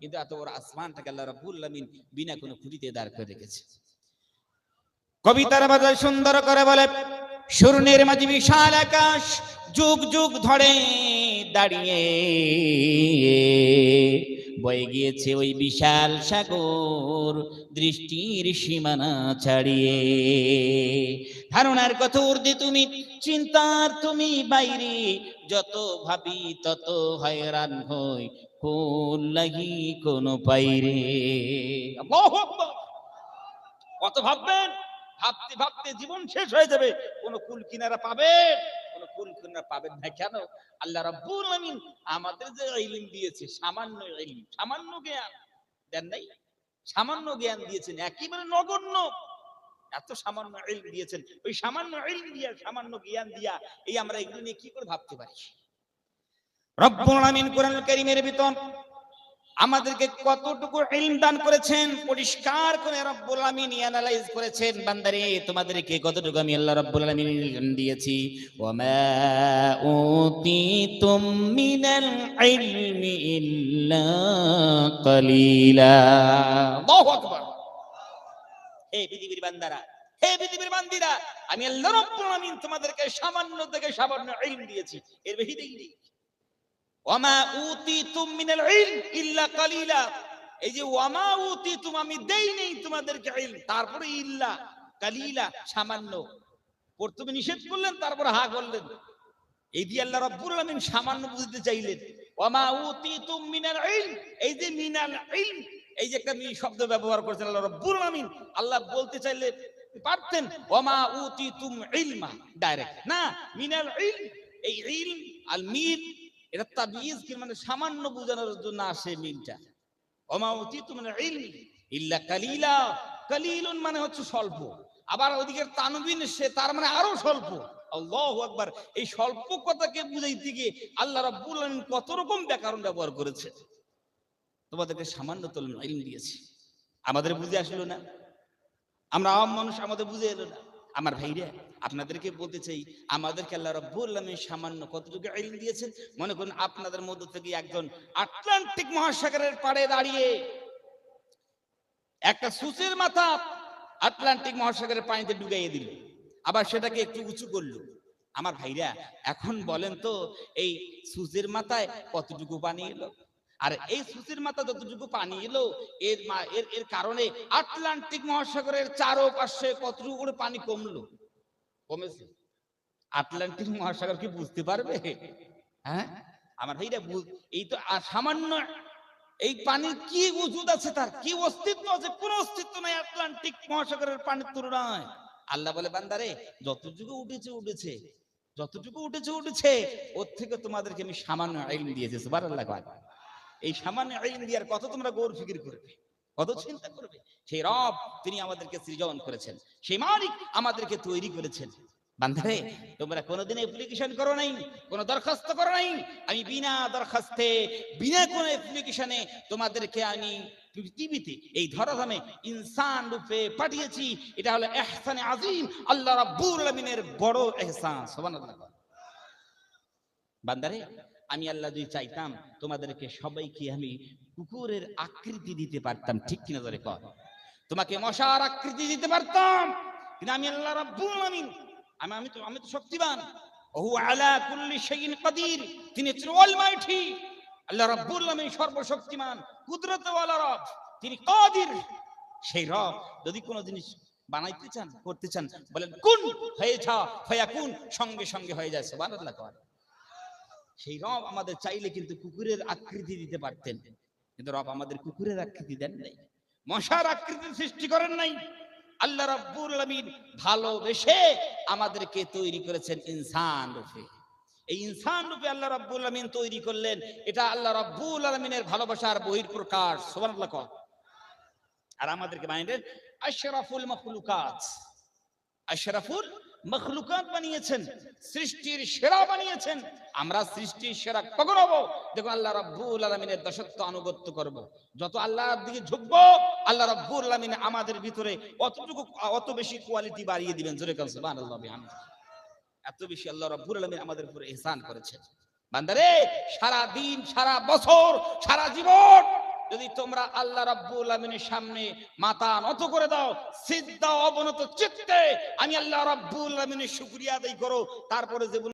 কিন্তু এত বড় আসমানটাকে আল্লাহ রাব্বুল আলামিন বিনা কোনো খুঁটিতে দাঁড় করে রেখেছে। কবিতার বাজার সুন্দর করে বলে শূন্যের মাঝে বিশাল আকাশ, যুগ যুগ ধরে দাঁড়িয়ে বয়ে গিয়েছে ওই বিশাল সাগর, দৃষ্টির সীমানা ছাড়িয়ে। ধারণার কথা উর্দি তুমি, চিন্তার তুমি বাইরে, যত ভাবি তত হয়রান হই কোন লাগি কোন পাইরে। কত ভাববেন? ভাবতে ভাবতে জীবন শেষ হয়ে যাবে। কোন কুল কিনারা পাবেন? কোন কুল কিনারা পাবেন না কেন? আল্লাহ রাব্বুল আলামিন আমাদের যে ইলম দিয়েছে, সামান্য ইলম, সামান্য জ্ঞান, দেন নাই? সামান্য জ্ঞান দিয়েছেন, একেবারে নগণ্য। এত সামান্য ইলম দিয়েছেন। ওই সামান্য ইলম দিয়া, সামান্য জ্ঞান দিয়া, এই আমরা এগুলো নিয়ে কি করে ভাবতে পারি? কারীমের ভিতর আমাদেরকে কতটুকু ইলম দান করেছেন, পরিষ্কার করে রব্বুল আলামিন অ্যানালাইজ করেছেন। বান্দারে, তোমাদেরকে কতটুকু আমি আল্লাহ রব্বুল আলামিন ইলম দিয়েছি? ইল্লা আল্লাহু আকবার। হে পৃথিবীর বান্দারা, হে পৃথিবীর বান্দিরা, আমি আল্লাহ রব্বুল আলামিন তোমাদেরকে সামান্য থেকে সামান্য ইলম দিয়েছি। এর বেশি দেইনি মিনাল ইল্লা কালিলা। এই যে আমি তোমাদেরকে তারপরে ইল্লা, কালিলা, সামান্য। নিষেধ করলেন হা এই সামান্য বুঝতে চাইলেন। ওয়ামা উতিতুম মিনাল ইলম, এই যে মিনাল এই যে একটা শব্দ ব্যবহার করেছেন আল্লাহ রাব্বুল আলামিন। আল্লাহ বলতে চাইলে পারতেন, ওয়ামা উতিতুম ইলমা, ডাইরেক্ট। না, মিনাল ইলম, এই ইলম আল মিন এটা তাবিজ কি মানে সামান্য বোঝানোর জন্য আসে মিনটা ওমা উতিতু মানে ইলমি ইল্লা কালিলা। কালিলুন মানে হচ্ছে স্বল্প। আবার ওদিকে তানবিন, সে তার মানে আরও স্বল্প। আল্লাহু আকবার। এই স্বল্প কথাকে বুঝাইতে গিয়ে আল্লাহ রাব্বুল আলামিন কত রকম ব্যাকরণ ব্যবহার করেছে। তোমাদেরকে সামান্য তুলন ইলম দিয়েছি। আমাদের বুঝে আসলো না। আমরা আম মানুষ, আমাদের বুঝে এলো না। আমার ভাইরা, আপনাদেরকে বলতে চাই, আমাদেরকে আল্লাহ রাব্বুল আলামিন সামান্য কতটুকু ইলম দিয়েছেন? মনে করুন আপনাদের মধ্য থেকে একজন আটলান্টিক মহাসাগরের পাড়ে দাঁড়িয়ে একটা সুচের মাথা আটলান্টিক মহাসাগরের পানিতে ডুবাইয়ে দিল, আবার সেটাকে একটু উঁচু করল। আমার ভাইরা, এখন বলেন তো, এই সুচের মাথায় কতটুকু পানি এলো? আর এই সুচির মাথা যতটুকু পানি এলো, এর মা- এর এর কারণে আটলান্টিক মহাসাগরের চারো পাশে কতটুকু করে পানি কমলো? কমেছে। আটলান্টিক মহাসাগর কি বুঝতে পারবে? হ্যাঁ? আমার ভাইরা এই তো, আর সামান্য এই পানির কি উজুদ আছে তার? কি অস্তিত্ব আছে? কোন অস্তিত্ব নাই আটলান্টিক মহাসাগরের পানির তুলনায়। আল্লাহ বলে, বান্দারে, যতটুকু উঠেছে উঠেছে। যতটুকু উঠেছে উঠেছে। ওর থেকে তোমাদেরকে আমি সামান্য আইন দিয়েছি, সুবহানাল্লাহ এই সামান্য আইন দিয়ার কত তোমরা গৌর ফিকির করবে? কত চিন্তা করবে? সেই রব তিনি আমাদেরকে সৃজন করেছেন। সেই মালিক আমাদেরকে তৈরি করেছেন। বান্ধারে, তোমরা কোনোদিন অ্যাপ্লিকেশন করো নাই, কোনো দরখাস্ত করো নাই। আমি বিনা দরখাস্তে, বিনা কোনো অ্যাপ্লিকেশনে তোমাদেরকে আমি পৃথিবীতে এই ধরাধামে ইনসান রূপে পাঠিয়েছি। এটা হলো এহসানে আজিম আল্লাহ রাব্বুল আলামিনের বড় এহসান। সুবহানাল্লাহ। বান্দারে আমি আল্লাহ যদি চাইতাম, তোমাদেরকে সবাইকে আমি কুকুরের আকৃতি দিতে পারতাম, ঠিক কিনা ধরে কর? তোমাকে মশার আকৃতি দিতে পারতাম। কিন্তু আমি আল্লাহ রাব্বুল আলামিন আমি আমি তো আমি তো শক্তিবান। ওহু আলা কুল্লি শাইইন কাদির, তিনি অলমাইটি আল্লাহ রাব্বুল আলামিন সর্বশক্তিমান, কুদরতওয়ালা রব, তিনি কাদির। সেই রব যদি কোনো জিনিস বানাইতে চান, করতে চান, বলেন, কুন, হয়ে যা, ফায়াকুন সঙ্গে সঙ্গে হয়ে যায়, সুবহানাল্লাহ, কর। সেই রব আমাদের চাইলে কিন্তু কুকুরের আকৃতি দিতে পারতেন। কিন্তু রব আমাদের কুকুরের আকৃতি দেন নাই। মশার আকৃতি সৃষ্টি করেন নাই। আল্লাহ রাব্বুল আলামিন ভালোবেসে আমাদেরকে তৈরি করেছেন ইনসান রূপে। এই ইনসান রূপে আল্লাহ রাব্বুল আলামিন তৈরি করলেন। এটা আল্লাহ রাব্বুল আলামিনের ভালোবাসার বহির প্রকাশ সুবহানাল্লাহ কর। আর আমাদেরকে বানিয়েছেন আশরাফুল মখলুকাত। আশরাফুল মখলুকাত বানিয়েছেন, সৃষ্টির সেরা বানিয়েছেন। আমরা সৃষ্টির সেরা কখন হব? দেখো আল্লাহ রাব্বুল আলামিনের দাসত্ব আনুগত্য করব। যত আল্লাহর দিকে ঝুঁকবো, আল্লাহ রাব্বুল আলামিন আমাদের ভিতরে অতটুকু, অত বেশি কোয়ালিটি বাড়িয়ে দিবেন। জোরে কাল। এত বেশি আল্লাহ রাব্বুল আলামিন আমাদের উপরে ইহসান করেছেন। বান্দারে সারা দিন সারা বছর, সারা জীবন যদি তোমরা আল্লাহ রাব্বুল আমিনের সামনে মাথা নত করে দাও, সিদ্ধা অবনত চিত্তে আমি আল্লাহ রাব্বুল আমিনের শুকরিয়া আদায় করো। তারপরে জীবন